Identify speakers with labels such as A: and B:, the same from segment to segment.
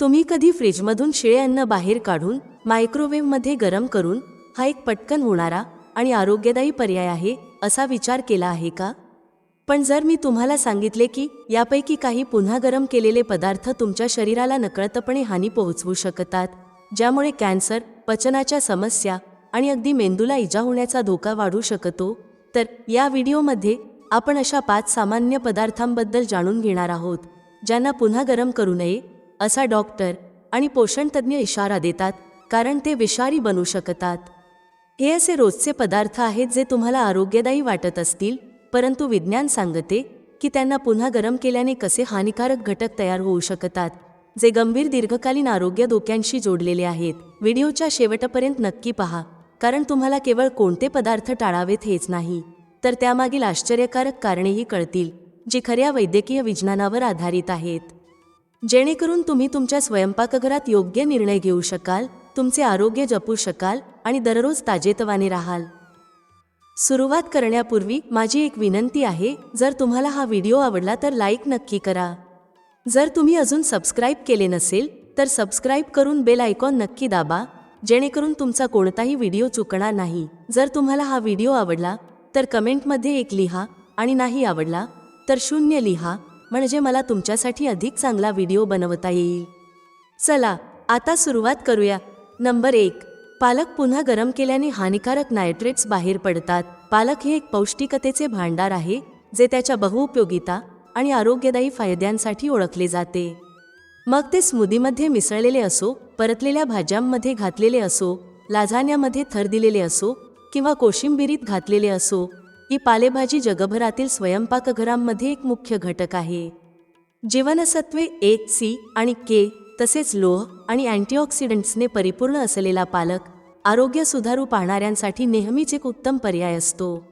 A: तुम्ही कधी फ्रीजमधून शिळे अन्न बाहेर काढून मायक्रोवेव्हमध्ये गरम करून हा एक पटकन होणारा आणि आरोग्यदायी पर्याय आहे असा विचार केला आहे का? पण जर मी तुम्हाला सांगितले की यापैकी काही पुन्हा गरम केलेले पदार्थ तुमच्या शरीराला नकळतपणे हानी पोहोचवू शकतात ज्यामुळे कॅन्सर पचनाच्या समस्या आणि अगदी मेंदूला इजा होण्याचा धोका वाढू शकतो तर या व्हिडिओमध्ये आपण अशा पाच सामान्य पदार्थांबद्दल जाणून घेणार आहोत ज्यांना पुन्हा गरम करू नये असा डॉक्टर आणि पोषणतज्ज्ञ इशारा देतात कारण ते विषारी बनू शकतात. हे असे रोजचे पदार्थ आहेत जे तुम्हाला आरोग्यदायी वाटत असतील परंतु विज्ञान सांगते की त्यांना पुन्हा गरम केल्याने कसे हानिकारक घटक तयार होऊ शकतात जे गंभीर दीर्घकालीन आरोग्य धोक्यांशी जोडलेले आहेत. व्हिडिओच्या शेवटपर्यंत नक्की पहा कारण तुम्हाला केवळ कोणते पदार्थ टाळावेत हेच नाही तर त्यामागील आश्चर्यकारक कारणेही कळतील जी खऱ्या वैद्यकीय विज्ञानावर आधारित आहेत. जेणेकरून तुम्ही तुमच्या स्वयंपाकघरात योग्य निर्णय घेऊ शकाल तुमचे आरोग्य जपू शकाल आणि दररोज ताजेतवाने राहाल. सुरुवात करण्यापूर्वी माझी एक विनंती आहे जर तुम्हाला हा व्हिडिओ आवडला तर लाईक नक्की करा. जर तुम्ही अजून सबस्क्राईब केले नसेल तर सबस्क्राईब करून बेल आयकॉन नक्की दाबा जेणेकरून तुमचा कोणताही व्हिडिओ चुकणार नाही. जर तुम्हाला हा व्हिडिओ आवडला तर कमेंटमध्ये एक लिहा आणि नाही आवडला तर शून्य लिहा. म्हणजे मला तुमच्यासाठी अधिक चांगला व्हिडिओ बनवता येईल. चला आता सुरुवात करूया. नंबर एक पालक पुन्हा गरम केल्याने हानिकारक नायट्रेट्स बाहेर पडतात. पालक हे एक पौष्टिकतेचे भांडार आहे जे त्याच्या बहुउपयोगिता आणि आरोग्यदायी फायद्यांसाठी ओळखले जाते. मग ते स्मूदीमध्ये मिसळलेले असो परतलेल्या भाज्यांमध्ये घातलेले असो लाझाण्यामध्ये थर दिलेले असो किंवा कोशिंबिरीत घातलेले असो ही पालेभाजी जगभरातील स्वयंपाकघरांमध्ये एक मुख्य घटक आहे. जीवनसत्वे ए सी आणि के तसेच लोह आणि अँटीऑक्सिडंट्सने परिपूर्ण असलेला पालक आरोग्य सुधारू पाहणाऱ्यांसाठी नेहमीच एक उत्तम पर्याय असतो.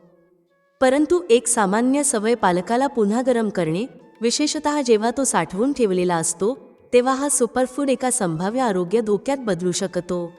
A: परंतु एक सामान्य सवय पालकाला पुन्हा गरम करणे विशेषतः जेव्हा तो साठवून ठेवलेला असतो तेव्हा हा सुपरफूड एका संभाव्य आरोग्य धोक्यात बदलू शकतो.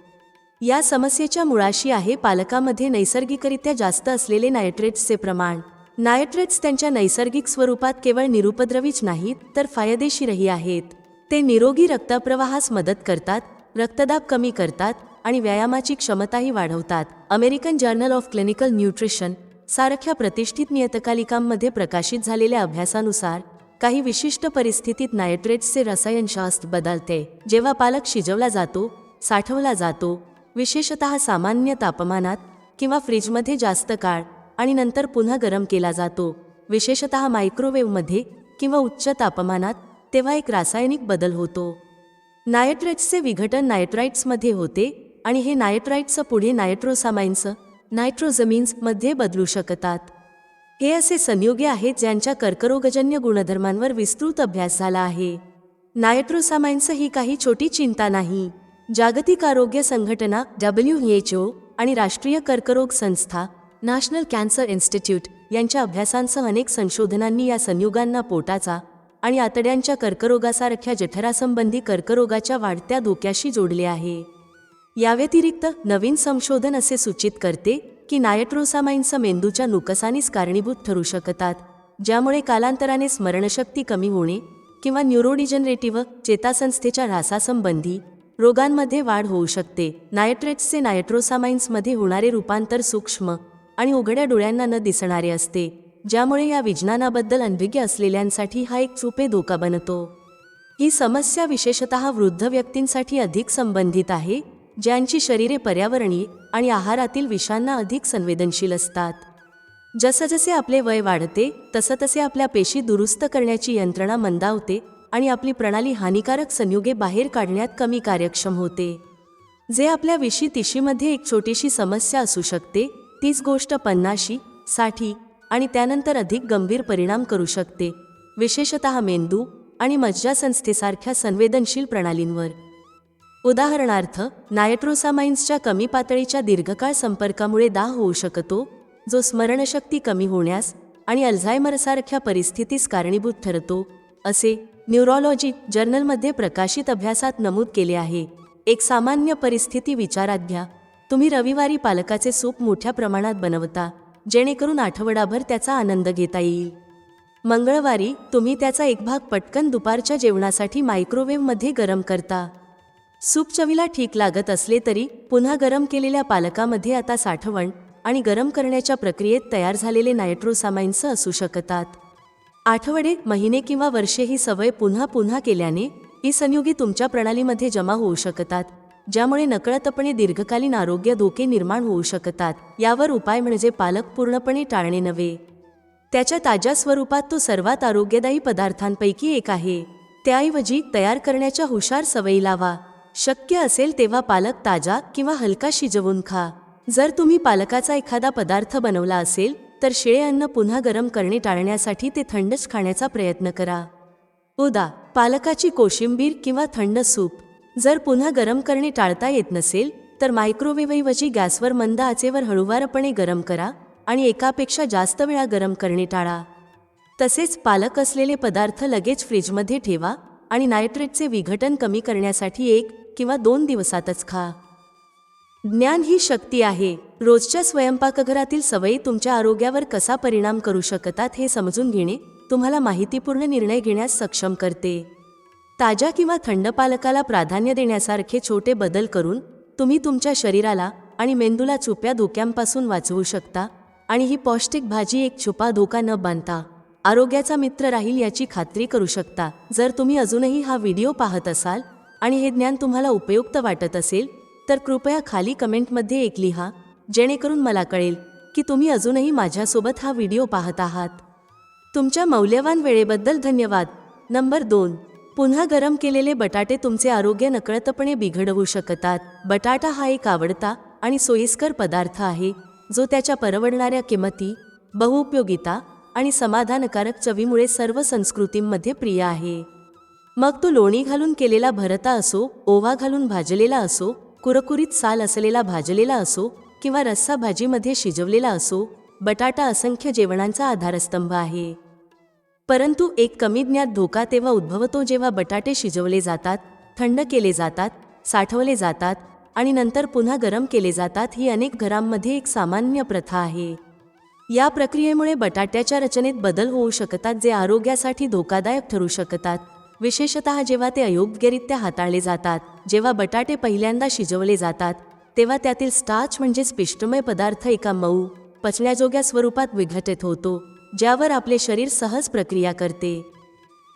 A: या समस्येच्या मुळाशी आहे पालकामध्ये नैसर्गिकरित्या जास्त असलेले नायट्रेट्सचे प्रमाण. नायट्रेट्स त्यांच्या नैसर्गिक स्वरूपात केवळ निरुपद्रवीच नाहीत तर फायदेशीरही आहेत. ते निरोगी रक्तप्रवाहास मदत करतात रक्तदाब कमी करतात आणि व्यायामाची क्षमताही वाढवतात. American Journal of Clinical Nutrition सारख्या प्रतिष्ठित नियतकालिकांमध्ये प्रकाशित झालेल्या अभ्यासानुसार काही विशिष्ट परिस्थितीत नायट्रेट्सचे रसायनशास्त्र बदलते. जेव्हा पालक शिजवला जातो साठवला जातो विशेषतः सामान्य तापमानात किंवा फ्रीजमध्ये जास्त काळ आणि नंतर पुन्हा गरम केला जातो. विशेषतः मायक्रोवेव्हमध्ये किंवा उच्च तापमानात तेव्हा एक रासायनिक बदल होतो. नायट्रेट्सचे विघटन नायट्राइट्समध्ये होते आणि हे नायट्राईट्स पुढे नायट्रोसामाइन्स नायट्रोजमिन्समध्ये बदलू शकतात. हे असे संयुगे आहेत ज्यांच्या कर्करोगजन्य गुणधर्मांवर विस्तृत अभ्यास झाला आहे. नायट्रोसामाइन्स ही काही छोटी चिंता नाही. जागतिक आरोग्य संघटना डब्ल्यू एच ओ आणि राष्ट्रीय कर्करोग संस्था नॅशनल कॅन्सर इन्स्टिट्यूट यांच्या अभ्यासांसह अनेक संशोधनांनी या संयुगांना पोटाचा आणि आतड्यांच्या कर्करोगासारख्या जठरासंबंधी कर्करोगाच्या वाढत्या धोक्याशी जोडले आहे. याव्यतिरिक्त नवीन संशोधन असे सूचित करते की नायट्रोसामाइन्स मेंदूच्या नुकसानीस कारणीभूत ठरू शकतात ज्यामुळे कालांतराने स्मरणशक्ती कमी होणे किंवा न्यूरोडिजनरेटिव्ह चेतासंस्थेच्या ऱ्हासासंबंधी रोगांमध्ये वाढ होऊ शकते. नायट्रेट्सचे नायट्रोसामाइन्समध्ये होणारे रूपांतर सूक्ष्म आणि उघड्या डोळ्यांना न दिसणारे असते ज्यामुळे या विज्ञानाबद्दल अनभिज्ञ असलेल्यांसाठी हा एक चुपे धोका बनतो. ही समस्या विशेषतः वृद्ध व्यक्तींसाठी अधिक संबंधित आहे ज्यांची शरीरे पर्यावरणीय आणि आहारातील विषांना अधिक संवेदनशील असतात. जसजसे आपले वय वाढते तसतसे आपल्या पेशी दुरुस्त करण्याची यंत्रणा मंदावते आणि आपली प्रणाली हानिकारक संयुगे बाहेर काढण्यात कमी कार्यक्षम होते. जे आपल्या विशी तिशीमध्ये एक छोटीशी समस्या असू शकते तीच गोष्ट पन्नाशी साठी आणि त्यानंतर अधिक गंभीर परिणाम करू शकते विशेषत मेंदू आणि मज्जासंस्थेसारख्या संवेदनशील प्रणालींवर. उदाहरणार्थ नायट्रोसामाइन्सच्या कमी पातळीच्या दीर्घकाळ संपर्कामुळे दाह होऊ शकतो जो स्मरणशक्ती कमी होण्यास आणि अल्झायमरसारख्या परिस्थितीस कारणीभूत ठरतो असे न्यूरोलॉजी जर्नलमध्ये प्रकाशित अभ्यासात नमूद केले आहे. एक सामान्य परिस्थिती विचारात घ्या तुम्ही रविवारी पालकाचे सूप मोठ्या प्रमाणात बनवता जेणेकरून आठवडाभर त्याचा आनंद घेता येईल. मंगळवारी तुम्ही त्याचा एक भाग पटकन दुपारच्या जेवणासाठी मायक्रोवेव्हमध्ये गरम करता. सूप चवीला ठीक लागत असले तरी पुन्हा गरम केलेल्या पालकामध्ये आता साठवण आणि गरम करण्याच्या प्रक्रियेत तयार झालेले नायट्रोसामाइन्स असू शकतात. आठवडे महिने किंवा वर्षे ही सवय पुन्हा पुन्हा केल्याने ही संयुगी तुमच्या प्रणालीमध्ये जमा होऊ शकतात ज्यामुळे नकळतपणे दीर्घकालीन आरोग्य धोके निर्माण होऊ शकतात. यावर उपाय म्हणजे पालक पूर्णपणे टाळणे नव्हे. त्याच्या ताज्या स्वरूपात तो सर्वात आरोग्यदायी पदार्थांपैकी एक आहे. त्याऐवजी तयार करण्याच्या हुशार सवयी लावा. शक्य असेल तेव्हा पालक ताजा किंवा हलका शिजवून खा. जर तुम्ही पालकाचा एखादा पदार्थ बनवला असेल तर शिळे अन्न पुन्हा गरम करणे टाळण्यासाठी ते थंडच खाण्याचा प्रयत्न करा. उदा पालकाची कोशिंबीर किंवा थंड सूप. जर पुन्हा गरम करणे टाळता येत नसेल तर मायक्रोवेव्हऐवजी गॅसवर मंद आचेवर हळूवारपणे गरम करा आणि एकापेक्षा जास्त वेळा गरम करणे टाळा. तसेच पालक असलेले पदार्थ लगेच फ्रीजमध्ये ठेवा आणि नायट्रेटचे विघटन कमी करण्यासाठी एक किंवा दोन दिवसातच खा. ज्ञान ही शक्ती आहे. रोजच्या स्वयंपाकघरातील सवयी तुमच्या आरोग्यावर कसा परिणाम करू शकतात हे समजून घेणे तुम्हाला माहितीपूर्ण निर्णय घेण्यास सक्षम करते. ताज्या किंवा थंड पालकाला प्राधान्य देण्यासारखे छोटे बदल करून तुम्ही तुमच्या शरीराला आणि मेंदूला छुप्या धोक्यांपासून वाचवू शकता आणि ही पौष्टिक भाजी एक छुपा धोका न बांधता आरोग्याचा मित्र राहील याची खात्री करू शकता. जर तुम्ही अजूनही हा व्हिडिओ पाहत असाल आणि हे ज्ञान तुम्हाला उपयुक्त वाटत असेल तर कृपया खाली कमेंटमध्ये एक लिहा जेणेकरून मला कळेल की तुम्ही अजूनही माझ्यासोबत हा व्हिडिओ पाहत आहात. तुमच्या मौल्यवान वेळेबद्दल धन्यवाद. नंबर दोन. पुन्हा गरम केलेले बटाटे तुमचे आरोग्य नकळतपणे बिघडवू शकतात. बटाटा हा एक आवडता आणि सोयीस्कर पदार्थ आहे जो त्याच्या परवडणाऱ्या किंमती बहुउपयोगिता आणि समाधानकारक चवीमुळे सर्व संस्कृतींमध्ये प्रिय आहे. मग तो लोणी घालून केलेला भरता असो ओवा घालून भाजलेला असो कुरकुरीत साल असलेला भाजलेला असो किंवा रस्सा भाजीमध्ये शिजवलेला असो बटाटा असंख्य जेवणांचा आधारस्तंभ आहे. परंतु एक कमी ज्ञात धोका तेव्हा उद्भवतो जेव्हा बटाटे शिजवले जातात थंड केले जातात साठवले जातात आणि नंतर पुन्हा गरम केले जातात ही अनेक घरांमध्ये एक सामान्य प्रथा आहे. या प्रक्रियेमुळे बटाट्याच्या रचनेत बदल होऊ शकतात जे आरोग्यासाठी धोकादायक ठरू शकतात. विशेषत जेव्हा ते अयोग्यरित्या हाताळले जातात जेव्हा बटाटे पहिल्यांदा शिजवले जातात तेव्हा त्यातील स्टार्च म्हणजेच पिष्टमय पदार्थ एका मऊ पचण्याजोग्या स्वरूपात विघटित होतो ज्यावर आपले शरीर सहज प्रक्रिया करते.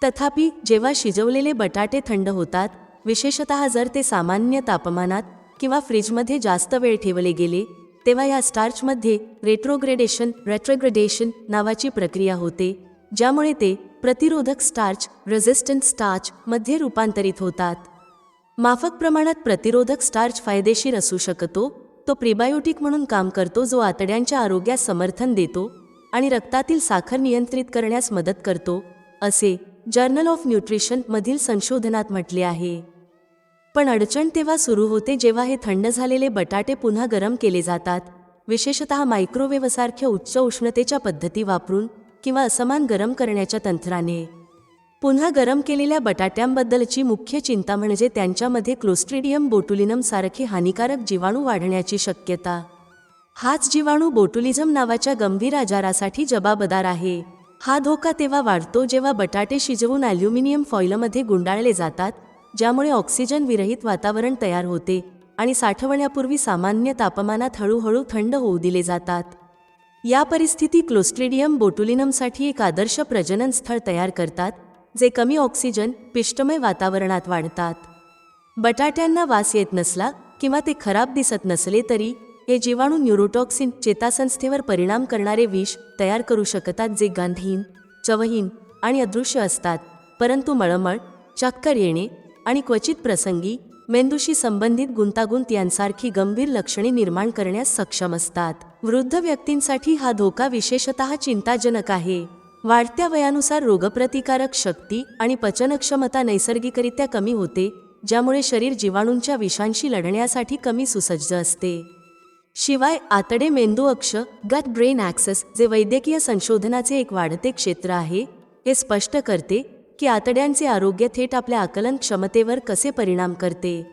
A: तथापि जेव्हा शिजवलेले बटाटे थंड होतात विशेषत जर ते सामान्य तापमानात किंवा फ्रीजमध्ये जास्त वेळ ठेवले गेले तेव्हा या स्टार्चमध्ये रेट्रोग्रेडेशन रेट्रोग्रेडेशन नावाची प्रक्रिया होते ज्यामुळे ते प्रतिरोधक स्टार्च रेझिस्टंट स्टार्च मध्ये रूपांतरित होतात. माफक प्रमाणात प्रतिरोधक स्टार्च फायदेशीर असू शकतो तो प्रिबायोटिक म्हणून काम करतो जो आतड्यांच्या आरोग्यास समर्थन देतो आणि रक्तातील साखर नियंत्रित करण्यास मदत करतो असे जर्नल ऑफ न्यूट्रिशन मधील संशोधनात म्हटले आहे. पण अडचण तेव्हा सुरू होते जेव्हा हे थंड झालेले बटाटे पुन्हा गरम केले जातात विशेषत मायक्रोवेव्हसारख्या उच्च उष्णतेच्या पद्धती वापरून किंवा असमान गरम करण्याच्या तंत्राने. पुन्हा गरम केलेल्या बटाट्यांबद्दलची मुख्य चिंता म्हणजे त्यांच्यामध्ये क्लोस्ट्रिडियम बोटुलिनमसारखे हानिकारक जीवाणू वाढण्याची शक्यता. हाच जीवाणू बोटुलिझम नावाच्या गंभीर आजारासाठी जबाबदार आहे. हा धोका तेव्हा वाढतो जेव्हा बटाटे शिजवून ॲल्युमिनियम फॉइलमध्ये गुंडाळले जातात ज्यामुळे ऑक्सिजन विरहित वातावरण तयार होते आणि साठवण्यापूर्वी सामान्य तापमानात हळूहळू थंड होऊ दिले जातात. या परिस्थिती क्लोस्ट्रिडियम बोटुलिनमसाठी एक आदर्श प्रजनन स्थळ तयार करतात जे कमी ऑक्सिजन पिष्टमय वातावरणात वाढतात. बटाट्यांना वास येत नसला किंवा ते खराब दिसत नसले तरी हे जीवाणू न्यूरोटॉक्सिन चेतासंस्थेवर परिणाम करणारे विष तयार करू शकतात जे गांधीहीन चवहीन आणि अदृश्य असतात परंतु मळमळ चक्कर येणे आणि क्वचित प्रसंगी मेंदूशी संबंधित गुंतागुंत यांसारखी गंभीर लक्षणे निर्माण करण्यास सक्षम असतात. वृद्ध व्यक्तींसाठी हा धोका विशेषतः चिंताजनक आहे. वाढत्या वयानुसार रोगप्रतिकारक शक्ती आणि पचनक्षमता नैसर्गिकरित्या कमी होते ज्यामुळे शरीर जीवाणूंच्या विषांशी लढण्यासाठी कमी सुसज्ज असते. शिवाय आतडे मेंदू अक्ष गट ब्रेन ॲक्सेस जे वैद्यकीय संशोधनाचे एक वाढते क्षेत्र आहे हे स्पष्ट करते की आतड्यांचे आरोग्य थेट आपल्या आकलन क्षमतेवर कसे परिणाम करते?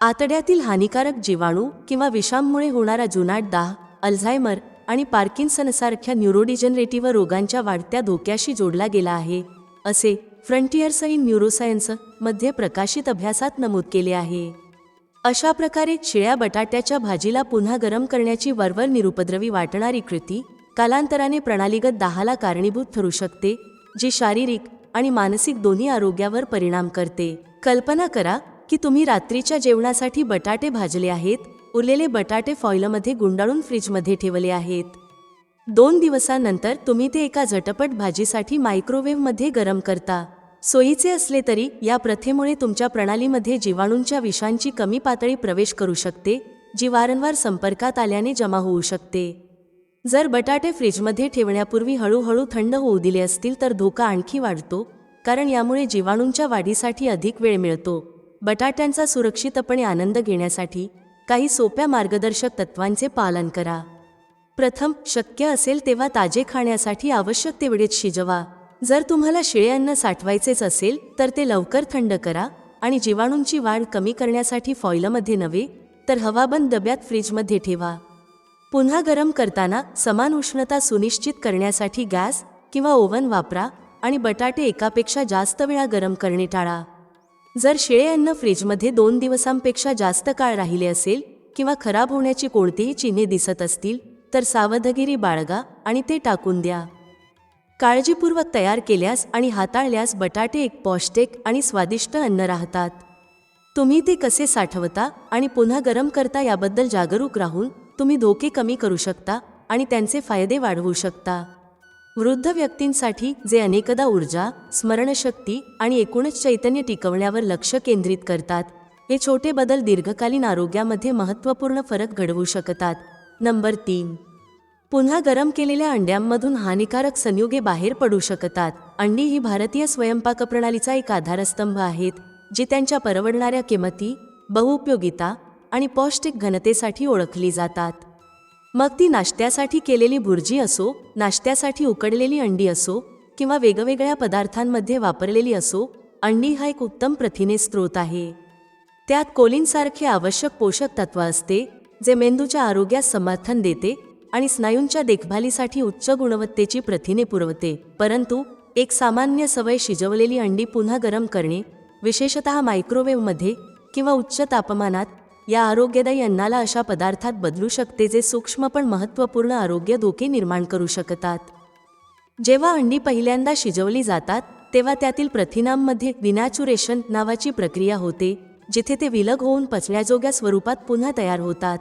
A: आतड्यातील हानिकारक जीवाणू किंवा विषांमुळे होणारा जुनाट दाह अल्झायमर आणि पार्किन्सनसारख्या न्यूरोडिजनरेटिव्ह रोगांच्या वाढत्या धोक्याशी जोडला गेला आहे असे फ्रंटियर्स इन न्यूरोसायन्समध्ये प्रकाशित अभ्यासात नमूद केले आहे. अशा प्रकारे शिळ्या बटाट्याच्या भाजीला पुन्हा गरम करण्याची वरवर निरुपद्रवी वाटणारी कृती कालांतराने प्रणालीगत दाहाला कारणीभूत ठरू शकते जी शारीरिक आणि मानसिक दोन्ही आरोग्यावर परिणाम करते. कल्पना करा की तुम्ही रात्रीच्या जेवणासाठी बटाटे भाजले आहेत उरलेले बटाटे फॉइलमध्ये गुंडाळून फ्रीजमध्ये ठेवले आहेत. दोन दिवसांनंतर तुम्ही ते एका झटपट भाजीसाठी मायक्रोवेव्हमध्ये गरम करता. सोयीचे असले तरी या प्रथेमुळे तुमच्या प्रणालीमध्ये जीवाणूंच्या विषांची कमी पातळी प्रवेश करू शकते जी वारंवार संपर्कात आल्याने जमा होऊ शकते. जर बटाटे फ्रीजमध्ये ठेवण्यापूर्वी हळूहळू थंड होऊ दिले असतील तर धोका आणखी वाढतो कारण यामुळे जीवाणूंच्या वाढीसाठी अधिक वेळ मिळतो. बटाट्यांचा सुरक्षितपणे आनंद घेण्यासाठी काही सोप्या मार्गदर्शक तत्वांचे पालन करा. प्रथम शक्य असेल तेव्हा ताजे खाण्यासाठी आवश्यक तेवढेच शिजवा. जर तुम्हाला शिळे अन्न साठवायचेच असेल तर ते लवकर थंड करा आणि जीवाणूंची वाढ कमी करण्यासाठी फॉइलमध्ये नव्हे तर हवाबंद डब्यात फ्रीजमध्ये ठेवा. पुन्हा गरम करताना समान उष्णता सुनिश्चित करण्यासाठी गॅस किंवा ओव्हन वापरा आणि बटाटे एकापेक्षा जास्त वेळा गरम करणे टाळा. जर शिळे अन्न फ्रीजमध्ये दोन दिवसांपेक्षा जास्त काळ राहिले असेल किंवा खराब होण्याची कोणतीही चिन्हे दिसत असतील तर सावधगिरी बाळगा आणि ते टाकून द्या. काळजीपूर्वक तयार केल्यास आणि हाताळल्यास बटाटे एक पौष्टिक आणि स्वादिष्ट अन्न राहतात. तुम्ही ते कसे साठवता आणि पुन्हा गरम करता याबद्दल जागरूक राहून तुम्ही धोके कमी करू शकता आणि त्यांचे फायदे वाढवू शकता. वृद्ध व्यक्तींसाठी जे अनेकदा ऊर्जा स्मरणशक्ती आणि एकूणच चैतन्य टिकवण्यावर लक्ष केंद्रित करतात हे छोटे बदल दीर्घकालीन आरोग्यामध्ये महत्त्वपूर्ण फरक घडवू शकतात. नंबर तीन. पुन्हा गरम केलेल्या अंड्यांमधून हानिकारक संयुगे बाहेर पडू शकतात. अंडी ही भारतीय स्वयंपाक प्रणालीचा एक आधारस्तंभ आहेत जी त्यांच्या परवडणाऱ्या किंमती बहुउपयोगिता आणि पौष्टिक घनतेसाठी ओळखली जातात. मग ती नाश्त्यासाठी केलेली भुर्जी असो नाश्त्यासाठी उकडलेली अंडी असो किंवा वेगवेगळ्या पदार्थांमध्ये वापरलेली असो अंडी हा एक उत्तम प्रथिने स्रोत आहे. त्यात कोलिनसारखे आवश्यक पोषक तत्व असते जे मेंदूच्या आरोग्यास समर्थन देते आणि स्नायूंच्या देखभालीसाठी उच्च गुणवत्तेची प्रथिने पुरवते परंतु एक सामान्य सवय शिजवलेली अंडी पुन्हा गरम करणे विशेषतः मायक्रोवेव्हमध्ये किंवा उच्च तापमानात या आरोग्यदायी अन्नाला अशा पदार्थात बदलू शकते जे सूक्ष्म पण महत्त्वपूर्ण आरोग्य धोके निर्माण करू शकतात. जेव्हा अंडी पहिल्यांदा शिजवली जातात तेव्हा त्यातील प्रथिनांमध्ये विनॅच्युरेशन नावाची प्रक्रिया होते जिथे ते विलग होऊन पचण्याजोग्या स्वरूपात पुन्हा तयार होतात.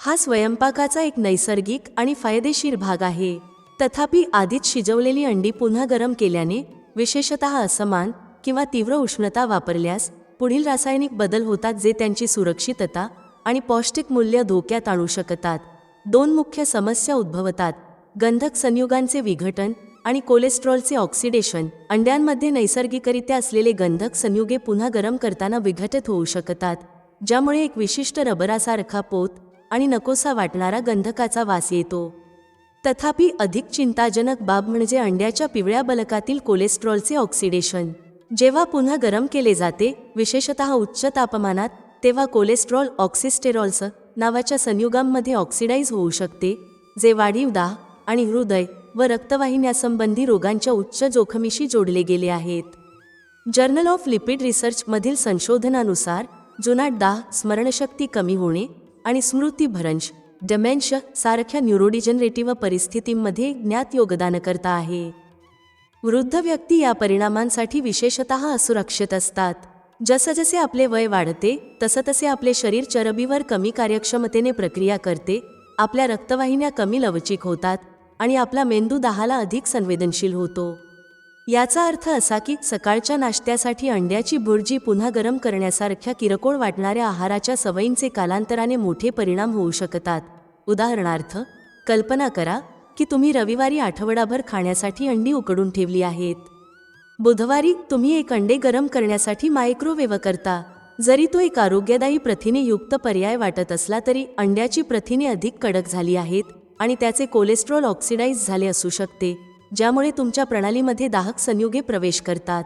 A: हा स्वयंपाकाचा एक नैसर्गिक आणि फायदेशीर भाग आहे. तथापि आधीच शिजवलेली अंडी पुन्हा गरम केल्याने विशेषतः असमान किंवा तीव्र उष्णता वापरल्यास पुढील रासायनिक बदल होतात जे त्यांची सुरक्षितता आणि पौष्टिक मूल्य धोक्यात आणू शकतात. दोन मुख्य समस्या उद्भवतात. गंधक संयुगांचे विघटन आणि कोलेस्ट्रॉलचे ऑक्सिडेशन. अंड्यांमध्ये नैसर्गिकरित्या असलेले गंधक संयुगे पुन्हा गरम करताना विघटित होऊ शकतात ज्यामुळे एक विशिष्ट रबरासारखा पोत आणि नकोसा वाटणारा गंधकाचा वास येतो. तथापि अधिक चिंताजनक बाब म्हणजे अंड्याच्या पिवळ्या बलकातील कोलेस्ट्रॉलचे ऑक्सिडेशन. जेव्हा पुन्हा गरम केले जाते विशेषतः उच्च तापमानात तेव्हा कोलेस्ट्रॉल ऑक्सिस्टेरॉल्स नावाच्या संयुगांमध्ये ऑक्सिडाईज होऊ शकते जे वाढीव दाह आणि हृदय व रक्तवाहिन्यासंबंधी रोगांच्या उच्च जोखमीशी जोडले गेले आहेत. जर्नल ऑफ लिपिड रिसर्चमधील संशोधनानुसार जुनाट दाह स्मरणशक्ती कमी होणे आणि स्मृतीभ्रंश डमेन्श सारख्या न्यूरोडिजनरेटिव्ह परिस्थितींमध्ये ज्ञात योगदानकर्ता आहे. वृद्ध व्यक्ती या परिणामांसाठी विशेषतः असुरक्षित असतात. जसजसे आपले वय वाढते तसं तसे आपले शरीर चरबीवर कमी कार्यक्षमतेने प्रक्रिया करते आपल्या रक्तवाहिन्या कमी लवचिक होतात आणि आपला मेंदू दाहाला अधिक संवेदनशील होतो. याचा अर्थ असा की सकाळच्या नाश्त्यासाठी अंड्याची बुर्जी पुन्हा गरम करण्यासारख्या किरकोळ वाटणाऱ्या आहाराच्या सवयींचे कालांतराने मोठे परिणाम होऊ शकतात. उदाहरणार्थ कल्पना करा की तुम्ही रविवारी आठवडाभर खाण्यासाठी अंडी उकडून ठेवली आहेत. बुधवारी तुम्ही एक अंडे गरम करण्यासाठी मायक्रोवेव्ह करता. जरी तो एक आरोग्यदायी प्रथिनेयुक्त पर्याय वाटत असला तरी अंड्याची प्रथिने अधिक कडक झाली आहेत आणि त्याचे कोलेस्ट्रॉल ऑक्सिडाईज झाले असू शकते ज्यामुळे तुमच्या प्रणालीमध्ये दाहक संयुगे प्रवेश करतात.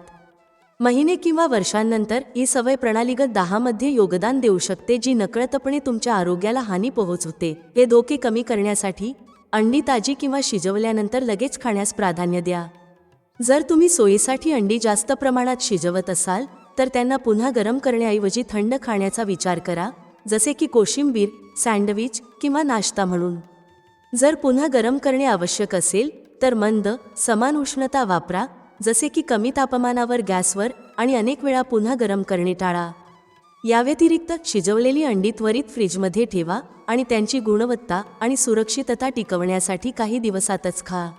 A: महिने किंवा वर्षांनंतर ही सवय प्रणालीगत दाहामध्ये योगदान देऊ शकते जी नकळतपणे तुमच्या आरोग्याला हानी पोहोचवते. हे धोके कमी करण्यासाठी अंडी ताजी किंवा शिजवल्यानंतर लगेच खाण्यास प्राधान्य द्या. जर तुम्ही सोयीसाठी अंडी जास्त प्रमाणात शिजवत असाल तर त्यांना पुन्हा गरम करण्याऐवजी थंड खाण्याचा विचार करा जसे की कोशिंबीर सँडविच किंवा नाश्ता म्हणून. जर पुन्हा गरम करणे आवश्यक असेल तर मंद समान उष्णता वापरा जसे की कमी तापमानावर गॅसवर आणि अनेक वेळा पुन्हा गरम करणे टाळा. याव्यतिरिक्त शिजवलेली अंडी त्वरित फ्रीजमध्ये ठेवा आणि त्यांची गुणवत्ता आणि सुरक्षितता टिकवण्यासाठी काही दिवसातच खा.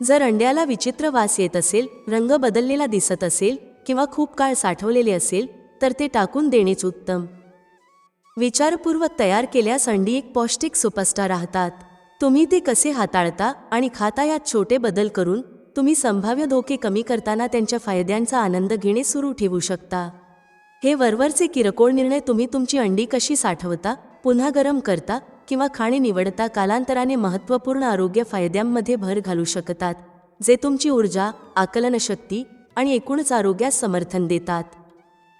A: जर अंड्याला विचित्र वास येत असेल रंग बदललेला दिसत असेल किंवा खूप काळ साठवलेले असेल तर ते टाकून देणेच उत्तम. विचारपूर्वक तयार केल्यास अंडी एक पौष्टिक सुपस्टार राहतात. तुम्ही ते कसे हाताळता आणि खाता यात छोटे बदल करून तुम्ही संभाव्य धोके कमी करताना त्यांच्या फायद्यांचा आनंद घेणे सुरू ठेवू शकता. हे वरवरचे किरकोळ निर्णय तुम्ही तुमची अंडी कशी साठवता पुन्हा गरम करता किंवा खाणे निवडता कालांतराने महत्त्वपूर्ण आरोग्य फायद्यांमध्ये भर घालू शकतात जे तुमची ऊर्जा आकलनशक्ती आणि एकूणच आरोग्यास समर्थन देतात.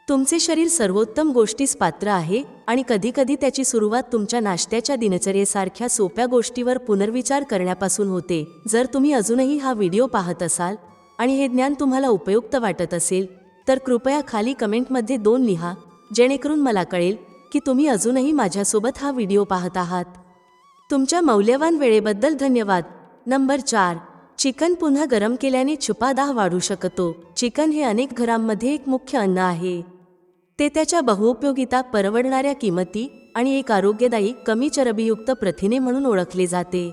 A: तुमचे शरीर सर्वोत्तम गोष्टीस पात्र आहे आणि कधीकधी त्याची सुरुवात तुमच्या नाश्त्याच्या दिनचर्येसारख्या सोप्या गोष्टीवर पुनर्विचार करण्यापासून होते. जर तुम्ही अजूनही हा व्हिडिओ पाहत असाल आणि हे ज्ञान तुम्हाला उपयुक्त वाटत असेल तर कृपया खाली कमेंटमध्ये दोन लिहा जेणेकरून मला कळेल की तुम्ही अजूनही माझ्यासोबत हा व्हिडिओ पाहत आहात. तुमच्या मौल्यवान वेळेबद्दल धन्यवाद. नंबर चार चिकन पुन्हा गरम केल्याने छुपा दाह वाढू शकतो. चिकन हे अनेक घरांमध्ये एक मुख्य अन्न आहे. ते त्याच्या बहुउपयोगिता परवडणाऱ्या किंमती आणि एक आरोग्यदायी कमी चरबीयुक्त प्रथिने म्हणून ओळखले जाते.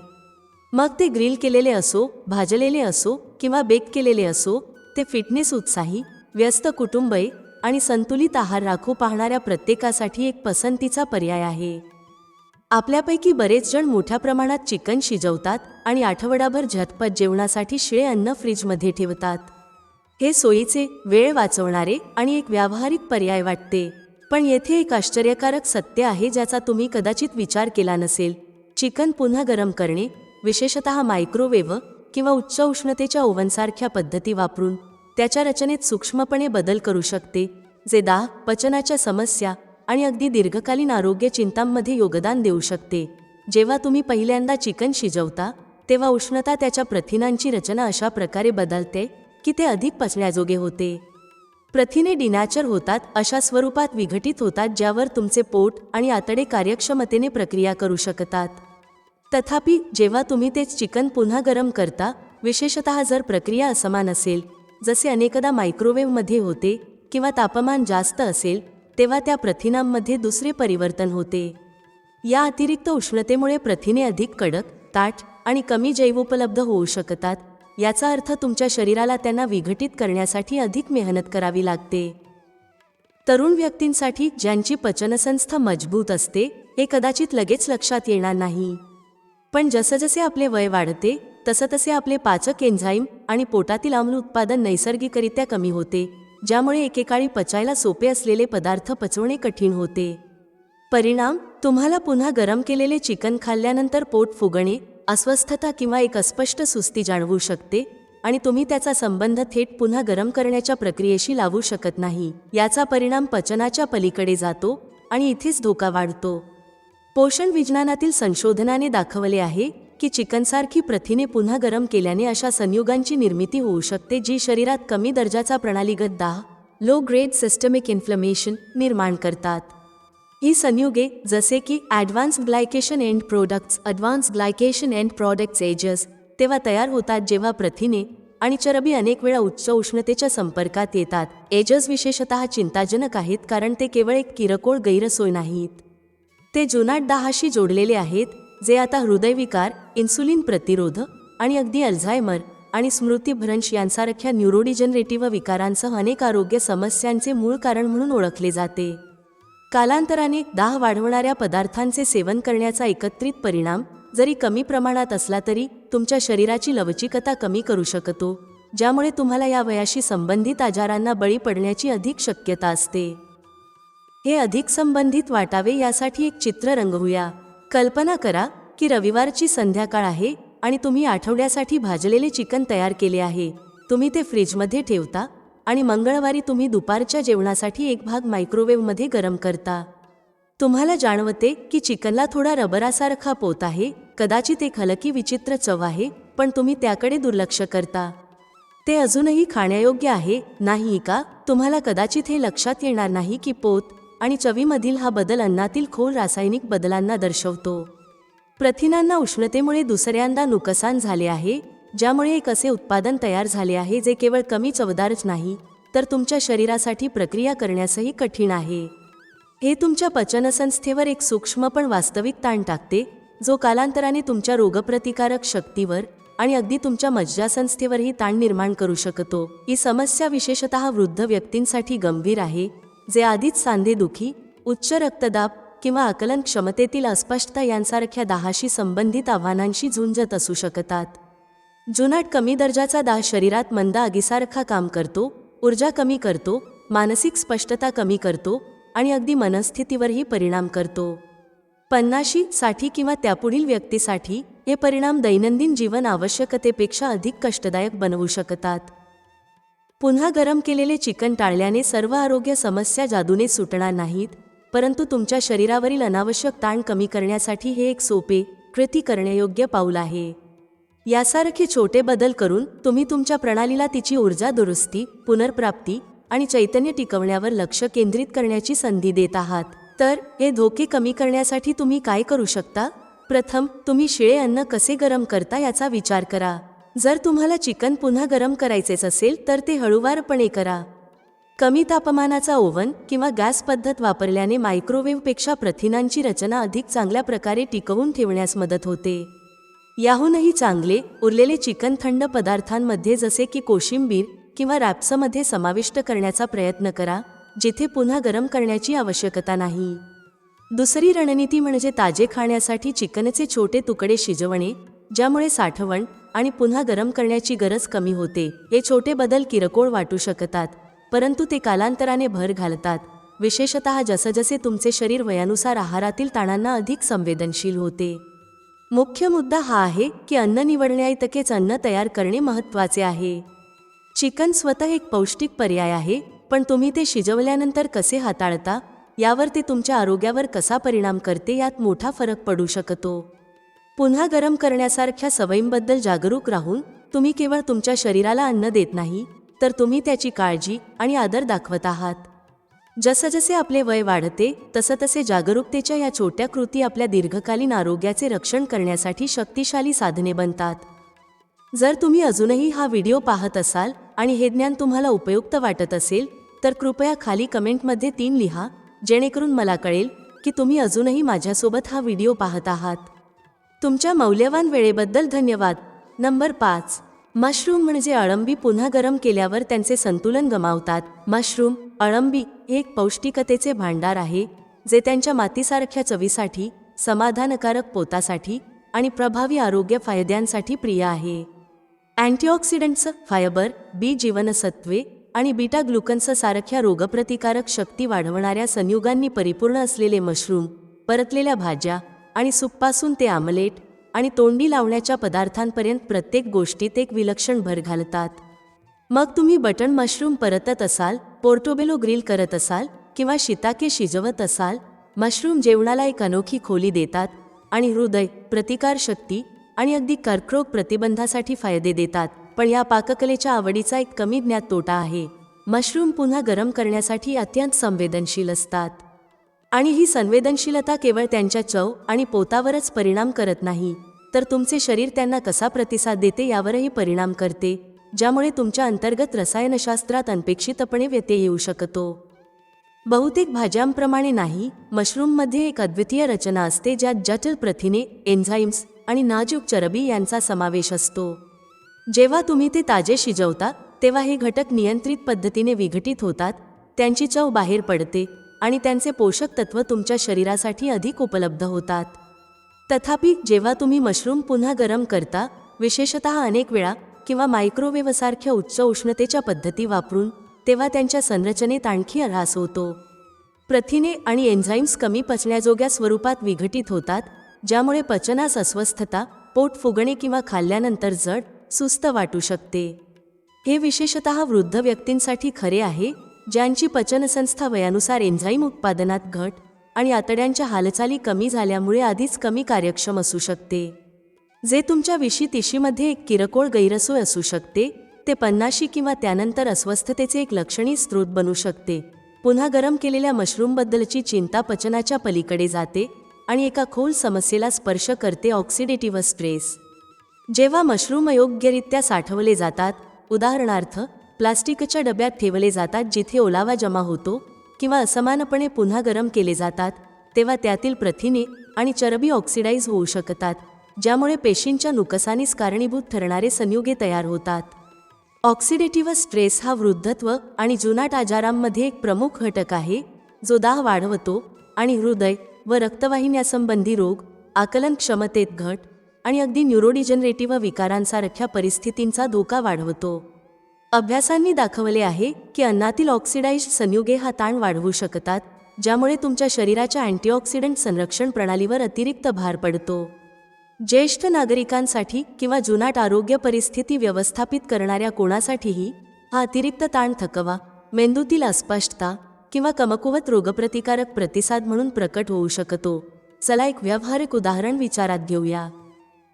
A: मग ते ग्रिल केलेले असो भाजलेले असो किंवा बेक केलेले असो ते फिटनेस उत्साही व्यस्त कुटुंबे आणि संतुलित आहार राखू पाहणाऱ्या प्रत्येकासाठी एक पसंतीचा पर्याय आहे. आपल्यापैकी बरेच जण मोठ्या प्रमाणात चिकन शिजवतात आणि आठवडाभर झटपट जेवणासाठी शिळे अन्न फ्रीजमध्ये ठेवतात. हे सोयीचे वेळ वाचवणारे आणि एक व्यावहारिक पर्याय वाटते. पण येथे एक आश्चर्यकारक सत्य आहे ज्याचा तुम्ही कदाचित विचार केला नसेल. चिकन पुन्हा गरम करणे विशेषत मायक्रोवेव्ह किंवा उच्च उष्णतेच्या ओव्हनसारख्या पद्धती वापरून त्याच्या रचनेत सूक्ष्मपणे बदल करू शकते जे दाह पचनाच्या समस्या आणि अगदी दीर्घकालीन आरोग्य चिंतांमध्ये योगदान देऊ शकते. जेव्हा तुम्ही पहिल्यांदा चिकन शिजवता तेव्हा उष्णता त्याच्या प्रथिनांची रचना अशा प्रकारे बदलते की ते अधिक पचण्याजोगे होते. प्रथिने डिनॅचर होतात अशा स्वरूपात विघटित होतात ज्यावर तुमचे पोट आणि आतडे कार्यक्षमतेने प्रक्रिया करू शकतात. तथापि जेव्हा तुम्ही तेच चिकन पुन्हा गरम करता विशेषतः जर प्रक्रिया असमान असेल जसे अनेकदा मायक्रोवेव्हमध्ये होते किंवा तापमान जास्त असेल तेव्हा त्या प्रथिनांमध्ये दुसरे परिवर्तन होते. या अतिरिक्त उष्णतेमुळे प्रथिने अधिक कडक ताट आणि कमी जैवोपलब्ध होऊ शकतात याचा अर्थ तुमच्या शरीराला त्यांना विघटित करण्यासाठी अधिक मेहनत करावी लागते. तरुण व्यक्तींसाठी ज्यांची पचनसंस्था मजबूत असते हे कदाचित लगेच लक्षात येणार नाही. पण जसजसे आपले वय वाढते तसतसे आपले पाचक एन्झाईम आणि पोटातील आम्ल उत्पादन नैसर्गिकरित्या कमी होते ज्यामुळे एकेकाळी पचायला सोपे असलेले पदार्थ पचवणे कठीण होते. परिणाम तुम्हाला पुन्हा गरम केलेले चिकन खाल्ल्यानंतर पोट फुगणे अस्वस्थता किंवा एक अस्पष्ट सुस्ती जाणवू शकते आणि तुम्ही त्याचा संबंध थेट पुन्हा गरम करण्याच्या प्रक्रियेशी लावू शकत नाही. याचा परिणाम पचनाच्या पलीकडे जातो आणि इथेच धोका वाढतो. पोषण विज्ञानातील संशोधनाने दाखवले आहे की चिकनसारखी प्रथिने पुन्हा गरम केल्याने अशा संयुगांची निर्मिती होऊ शकते जी शरीरात कमी दर्जाचा प्रणालीगत दाह लो ग्रेड सिस्टमिक इन्फ्लमेशन निर्माण करतात. ही संयुगे जसे की advance glycation end products advance glycation end products AGEs तेव्हा तयार होतात जेव्हा प्रथिने आणि चरबी अनेक वेळा उच्च उष्णतेच्या संपर्कात येतात. एजस विशेषतः चिंताजनक आहेत कारण ते केवळ एक किरकोळ गैरसोय नाहीत. ते जुनाट दाहाशी जोडलेले आहेत जे आता हृदयविकार इन्सुलिन प्रतिरोध आणि अगदी अल्झायमर आणि स्मृतीभ्रंश यांसारख्या न्यूरोडिजनरेटिव्ह विकारांसह अनेक आरोग्य समस्यांचे मूळ कारण म्हणून ओळखले जाते. कालांतराने दाह वाढवणाऱ्या पदार्थांचे सेवन करण्याचा एकत्रित परिणाम जरी कमी प्रमाणात असला तरी तुमच्या शरीराची लवचिकता कमी करू शकतो ज्यामुळे तुम्हाला या वयाशी संबंधित आजारांना बळी पडण्याची अधिक शक्यता असते. हे अधिक संबंधित वाटावे यासाठी एक चित्र रंगवूया. कल्पना करा की रविवारची संध्याकाळ आहे आणि तुम्ही आठवड्यासाठी भाजलेले चिकन तयार केले आहे. तुम्ही ते फ्रीजमध्ये ठेवता आणि मंगळवारी तुम्ही दुपारच्या जेवणासाठी एक भाग मायक्रोवेव्हमध्ये गरम करता. तुम्हाला जाणवते की चिकनला थोडा रबरासारखा पोत आहे कदाचित एक हलकी विचित्र चव आहे पण तुम्ही त्याकडे दुर्लक्ष करता. ते अजूनही खाण्यायोग्य आहे नाही का? तुम्हाला कदाचित हे लक्षात येणार नाही की पोत आणि चवीमधील हा बदल अन्नातील खोल रासायनिक बदलांना दर्शवतो. प्रथिनांना उष्णतेमुळे दुसऱ्यांदा नुकसान झाले आहे ज्यामुळे एक असे उत्पादन तयार झाले आहे जे केवळ कमी चवदारच नाही तर तुमच्या शरीरासाठी प्रक्रिया करण्यासही कठीण आहे. हे तुमच्या पचनसंस्थेवर एक सूक्ष्म पण वास्तविक ताण टाकते जो कालांतराने तुमच्या रोगप्रतिकारक शक्तीवर आणि अगदी तुमच्या मज्जासंस्थेवरही ताण निर्माण करू शकतो. ही समस्या विशेषतः वृद्ध व्यक्तींसाठी गंभीर आहे जे आधीच सांधेदुखी उच्च रक्तदाब किंवा आकलन क्षमतेतील अस्पष्टता यांसारख्या दाहाशी संबंधित आव्हानांशी झुंजत असू शकतात. जुनाट कमी दर्जाचा दाह शरीरात मंद आगीसारखा काम करतो ऊर्जा कमी करतो मानसिक स्पष्टता कमी करतो आणि अगदी मनस्थितीवरही परिणाम करतो. पन्नाशी साठी किंवा त्यापुढील व्यक्तीसाठी हे परिणाम दैनंदिन जीवन आवश्यकतेपेक्षा अधिक कष्टदायक बनवू शकतात. पुन्हा गरम केलेले चिकन टाळल्याने सर्व आरोग्य समस्या जादूने सुटणार नाहीत परंतु तुमच्या शरीरावरील अनावश्यक ताण कमी करण्यासाठी हे एक सोपे कृती करण्यायोग्य पाऊल आहे. यासारखे छोटे बदल करून तुम्ही तुमच्या प्रणालीला तिची ऊर्जा दुरुस्ती पुनर्प्राप्ती आणि चैतन्य टिकवण्यावर लक्ष केंद्रित करण्याची संधी देत आहात. तर हे धोके कमी करण्यासाठी तुम्ही काय करू शकता? प्रथम तुम्ही शिळे अन्न कसे गरम करता याचा विचार करा. जर तुम्हाला चिकन पुन्हा गरम करायचेच असेल तर ते हळूवारपणे करा. कमी तापमानाचा ओव्हन किंवा गॅस पद्धत वापरल्याने मायक्रोवेव्हपेक्षा प्रथिनांची रचना अधिक चांगल्या प्रकारे टिकवून ठेवण्यास मदत होते. याहूनही चांगले उरलेले चिकन थंड पदार्थांमध्ये जसे की कोशिंबीर किंवा रॅप्समध्ये समाविष्ट करण्याचा प्रयत्न करा जिथे पुन्हा गरम करण्याची आवश्यकता नाही. दुसरी रणनीती म्हणजे ताजे खाण्यासाठी चिकनचे छोटे तुकडे शिजवणे ज्यामुळे साठवण आणि पुन्हा गरम करण्याची गरज कमी होते. हे छोटे बदल किरकोळ वाटू शकतात परंतु ते कालांतराने भर घालतात. विशेषतः जसजसे तुमचे शरीर वयानुसार आहारातील ताणांना अधिक संवेदनशील होते. मुख्य मुद्दा हा आहे की अन्न निवडण्याइतकेच अन्न तयार करणे महत्त्वाचे आहे. चिकन स्वतः एक पौष्टिक पर्याय आहे पण तुम्ही ते शिजवल्यानंतर कसे हाताळता यावर ते तुमच्या आरोग्यावर कसा परिणाम करते यात मोठा फरक पडू शकतो. पुन्हा गरम करण्यासारख्या सवयींबद्दल जागरूक राहून तुम्ही केवळ तुमच्या शरीराला अन्न देत नाही तर तुम्ही त्याची काळजी आणि आदर दाखवत आहात. जसजसे आपले वय वाढते तसं तसे जागरूकतेच्या या छोट्या कृती आपल्या दीर्घकालीन आरोग्याचे रक्षण करण्यासाठी शक्तिशाली साधने बनतात. जर तुम्ही अजूनही हा व्हिडिओ पाहत असाल आणि हे ज्ञान तुम्हाला उपयुक्त वाटत असेल तर कृपया खाली कमेंटमध्ये तीन लिहा जेणेकरून मला कळेल की तुम्ही अजूनही माझ्यासोबत हा व्हिडिओ पाहत आहात. तुमच्या मौल्यवान वेळेबद्दल धन्यवाद. नंबर पाच. मशरूम म्हणजे अळंबी पुन्हा गरम केल्यावर त्यांचे संतुलन गमावतात. मशरूम अळंबी हे एक पौष्टिकतेचे भांडार आहे जे त्यांच्या मातीसारख्या चवीसाठी समाधानकारक पोतासाठी आणि प्रभावी आरोग्य फायद्यांसाठी प्रिय आहे. अँटीऑक्सिडंट्स फायबर बी जीवनसत्वे आणि बीटा ग्लुकन्स सारख्या रोगप्रतिकारक शक्ती वाढवणाऱ्या संयुगांनी परिपूर्ण असलेले मशरूम परतलेल्या भाज्या आणि सूपपासून ते आमलेट आणि तोंडी लावण्याच्या पदार्थांपर्यंत प्रत्येक गोष्टीत एक विलक्षण भर घालतात. मग तुम्ही बटन मशरूम परतत असाल पोर्टोबेलो ग्रिल करत असाल किंवा शिताके शिजवत असाल मशरूम जेवणाला एक अनोखी खोली देतात आणि हृदय प्रतिकारशक्ती आणि अगदी कर्करोग प्रतिबंधासाठी फायदे देतात. पण या पाककलेच्या आवडीचा एक कमी ज्ञात तोटा आहे. मशरूम पुन्हा गरम करण्यासाठी अत्यंत संवेदनशील असतात. आणि ही संवेदनशीलता केवळ त्यांच्या चव आणि पोतावरच परिणाम करत नाही तर तुमचे शरीर त्यांना कसा प्रतिसाद देते यावरही परिणाम करते ज्यामुळे तुमच्या अंतर्गत रसायनशास्त्रात अनपेक्षितपणे व्यत्यय येऊ शकतो. बहुतेक भाज्यांप्रमाणे नाही मशरूममध्ये एक अद्वितीय रचना असते ज्यात जटिल प्रथिने एन्झाईम्स आणि नाजूक चरबी यांचा समावेश असतो. जेव्हा तुम्ही ते ताजे शिजवता तेव्हा हे घटक नियंत्रित पद्धतीने विघटित होतात त्यांची चव बाहेर पडते आणि त्यांचे पोषक तत्व तुमच्या शरीरासाठी अधिक उपलब्ध होतात. तथापि जेव्हा तुम्ही मशरूम पुन्हा गरम करता विशेषतः अनेक वेळा किंवा मायक्रोवेव्हसारख्या उच्च उष्णतेच्या पद्धती वापरून तेव्हा त्यांच्या संरचनेत आणखी ऱ्हास होतो. प्रथिने आणि एन्झाईम्स कमी पचण्याजोग्या स्वरूपात विघटित होतात ज्यामुळे पचनास अस्वस्थता पोट फुगणे किंवा खाल्ल्यानंतर जड सुस्त वाटू शकते. हे विशेषतः वृद्ध व्यक्तींसाठी खरे आहे ज्यांची पचनसंस्था वयानुसार एन्झाईम उत्पादनात घट आणि आतड्यांच्या हालचाली कमी झाल्यामुळे आधीच कमी कार्यक्षम असू शकते. जे तुमच्या विशी तिशीमध्ये एक किरकोळ गैरसोय असू शकते ते पन्नाशी किंवा त्यानंतर अस्वस्थतेचे एक लक्षणीय स्रोत बनू शकते. पुन्हा गरम केलेल्या मशरूमबद्दलची चिंता पचनाच्या पलीकडे जाते आणि एका खोल समस्येला स्पर्श करते ऑक्सिडेटिव्ह स्ट्रेस. जेव्हा मशरूम अयोग्यरित्या साठवले जातात उदाहरणार्थ प्लास्टिकच्या डब्यात ठेवले जातात जिथे ओलावा जमा होतो किंवा असमानपणे पुन्हा गरम केले जातात तेव्हा त्यातील प्रथिने आणि चरबी ऑक्सिडाईज होऊ शकतात ज्यामुळे पेशींच्या नुकसानीस कारणीभूत ठरणारे संयुगे तयार होतात. ऑक्सिडेटिव्ह स्ट्रेस हा वृद्धत्व आणि जुनाट आजारांमध्ये एक प्रमुख घटक आहे जो दाह वाढवतो आणि हृदय व रक्तवाहिन्यासंबंधी रोग आकलन क्षमतेत घट आणि अगदी न्यूरोडिजनरेटिव्ह विकारांसारख्या परिस्थितींचा धोका वाढवतो. अभ्यासांनी दाखवले आहे की अन्नातील ऑक्सिडाइज संयुगे हा ताण वाढवू शकतात ज्यामुळे तुमच्या शरीराच्या अँटीऑक्सिडंट संरक्षण प्रणालीवर अतिरिक्त भार पडतो. ज्येष्ठ नागरिकांसाठी किंवा जुनाट आरोग्य परिस्थिती व्यवस्थापित करणाऱ्या कोणासाठीही हा अतिरिक्त ताण थकवा मेंदूतील अस्पष्टता किंवा कमकुवत रोगप्रतिकारक प्रतिसाद म्हणून प्रकट होऊ शकतो. चला एक व्यावहारिक उदाहरण विचारात घेऊया.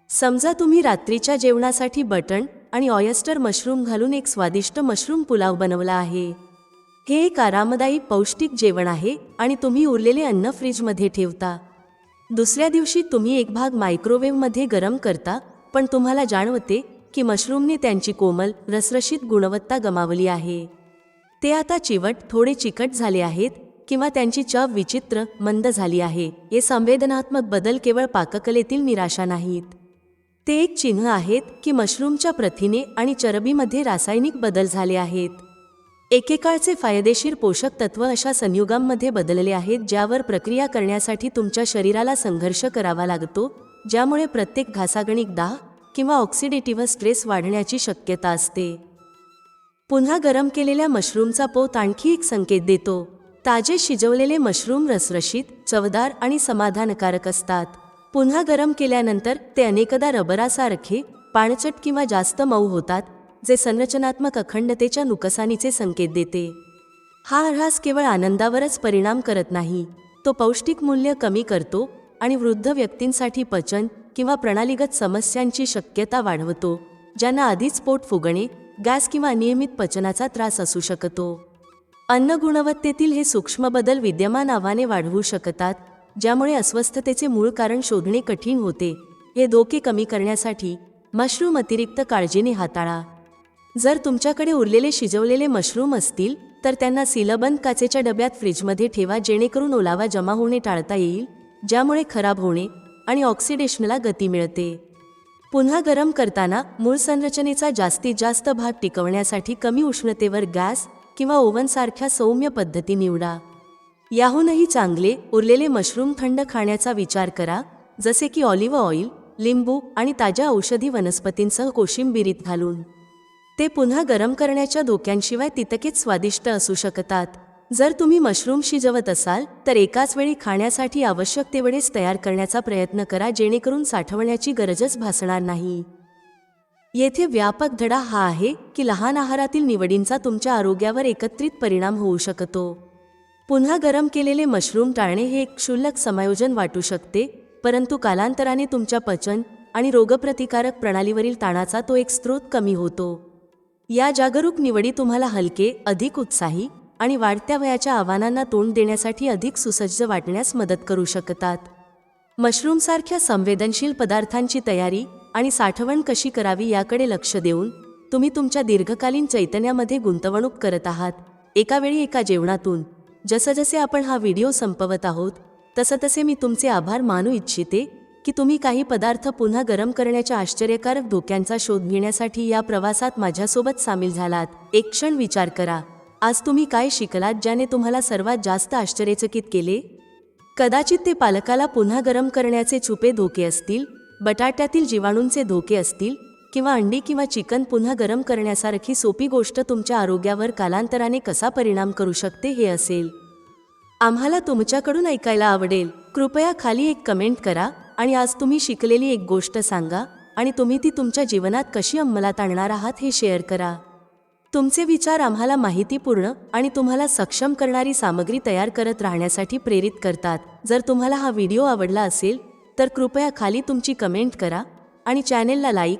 A: समजा तुम्ही रात्रीच्या जेवणासाठी बटण आणि ऑयस्टर मशरूम घालून एक स्वादिष्ट मशरूम पुलाव बनवला आहे. हे एक आरामदायी पौष्टिक जेवण आहे आणि तुम्ही उरलेले अन्न फ्रीजमध्ये ठेवता. दुसऱ्या दिवशी तुम्ही एक भाग मायक्रोवेव्हमध्ये गरम करता पण तुम्हाला जाणवते की मशरूमने त्यांची कोमल रसरशीत गुणवत्ता गमावली आहे. ते आता चिवट थोडे चिकट झाले आहेत किंवा त्यांची चव विचित्र मंद झाली आहे. हे संवेदनात्मक बदल केवळ पाककलेतील निराशा नाहीत. ते एक चिन्ह आहेत की मशरूमच्या प्रथिने आणि चरबीमध्ये रासायनिक बदल झाले आहेत. एकेकाळचे फायदेशीर पोषक तत्व अशा संयुगांमध्ये बदलले आहेत ज्यावर प्रक्रिया करण्यासाठी तुमच्या शरीराला संघर्ष करावा लागतो ज्यामुळे प्रत्येक घासागणिक दाह किंवा ऑक्सिडेटिव्ह स्ट्रेस वाढण्याची शक्यता असते. पुन्हा गरम केलेल्या मशरूमचा पोत आणखी एक संकेत देतो. ताजे शिजवलेले मशरूम रसरशीत चवदार आणि समाधानकारक असतात. पुन्हा गरम केल्यानंतर ते अनेकदा रबरासारखे पाणचट किंवा जास्त मऊ होतात जे संरचनात्मक अखंडतेच्या नुकसानीचे संकेत देते. हा ऱ्हास केवळ आनंदावरच परिणाम करत नाही तो पौष्टिक मूल्य कमी करतो आणि वृद्ध व्यक्तींसाठी पचन किंवा प्रणालीगत समस्यांची शक्यता वाढवतो ज्यांना आधीच पोट फुगणे गॅस किंवा अनियमित पचनाचा त्रास असू शकतो. अन्न गुणवत्तेतील हे सूक्ष्म बदल विद्यमान आव्हाने वाढवू शकतात ज्यामुळे अस्वस्थतेचे मूळ कारण शोधणे कठीण होते. हे धोके कमी करण्यासाठी मशरूम अतिरिक्त काळजीने हाताळा. जर तुमच्याकडे उरलेले शिजवलेले मशरूम असतील तर त्यांना सीलबंद काचेच्या डब्यात फ्रीजमध्ये ठेवा जेणेकरून ओलावा जमा होणे टाळता येईल ज्यामुळे खराब होणे आणि ऑक्सिडेशनला गती मिळते. पुन्हा गरम करताना मूळ संरचनेचा जास्तीत जास्त भाग टिकवण्यासाठी कमी उष्णतेवर गॅस किंवा ओव्हनसारख्या सौम्य पद्धती निवडा. याहूनही चांगले उरलेले मशरूम थंड खाण्याचा विचार करा जसे की ऑलिव्ह ऑइल लिंबू आणि ताज्या औषधी वनस्पतींसह कोशिंबिरीत घालून. ते पुन्हा गरम करण्याच्या धोक्यांशिवाय तितकेच स्वादिष्ट असू शकतात. जर तुम्ही मशरूम शिजवत असाल तर एकाच वेळी खाण्यासाठी आवश्यक तेवढेच तयार करण्याचा प्रयत्न करा जेणेकरून साठवण्याची गरजच भासणार नाही. येथे व्यापक धडा हा आहे की लहान आहारातील निवडींचा तुमच्या आरोग्यावर एकत्रित परिणाम होऊ शकतो. पुन्हा गरम केलेले मशरूम टाळणे हे एक क्षुल्लक समायोजन वाटू शकते परंतु कालांतराने तुमच्या पचन आणि रोगप्रतिकारक प्रणालीवरील ताणाचा तो एक स्रोत कमी होतो. या जागरूक निवडी तुम्हाला हलके अधिक उत्साही आणि वाढत्या वयाच्या आव्हानांना तोंड देण्यासाठी अधिक सुसज्ज वाटण्यास मदत करू शकतात. मशरूमसारख्या संवेदनशील पदार्थांची तयारी आणि साठवण कशी करावी याकडे लक्ष देऊन तुम्ही तुमच्या दीर्घकालीन चैतन्यामध्ये गुंतवणूक करत आहात. एकावेळी एका जेवणातून जसजसे आपण हा व्हिडिओ संपवत आहोत तसं तसे मी तुमचे आभार मानू इच्छिते की तुम्ही काही पदार्थ पुन्हा गरम करण्याच्या आश्चर्यकारक धोक्यांचा शोध घेण्यासाठी या प्रवासात माझ्यासोबत सामील झालात. एक क्षण विचार करा. आज तुम्ही काय शिकलात ज्याने तुम्हाला सर्वात जास्त आश्चर्यचकित केले? कदाचित ते पालकाला पुन्हा गरम करण्याचे छुपे धोके असतील बटाट्यातील जीवाणूंचे धोके असतील किंवा अंडी किंवा चिकन पुन्हा गरम करण्यासारखी सोपी गोष्ट तुमच्या आरोग्यावर कालांतराने कसा परिणाम करू शकते हे असेल. आम्हाला तुमच्याकडून ऐकायला आवडेल. कृपया खाली एक कमेंट करा आणि आज तुम्ही शिकलेली एक गोष्ट सांगा आणि तुम्ही ती तुमच्या जीवनात कशी अंमलात आणणार आहात हे शेअर करा. तुमचे विचार आम्हाला माहितीपूर्ण आणि तुम्हाला सक्षम करणारी सामग्री तयार करत राहण्यासाठी प्रेरित करतात. जर तुम्हाला हा व्हिडिओ आवडला असेल तर कृपया खाली तुमची कमेंट करा आणि चॅनेलला लाईक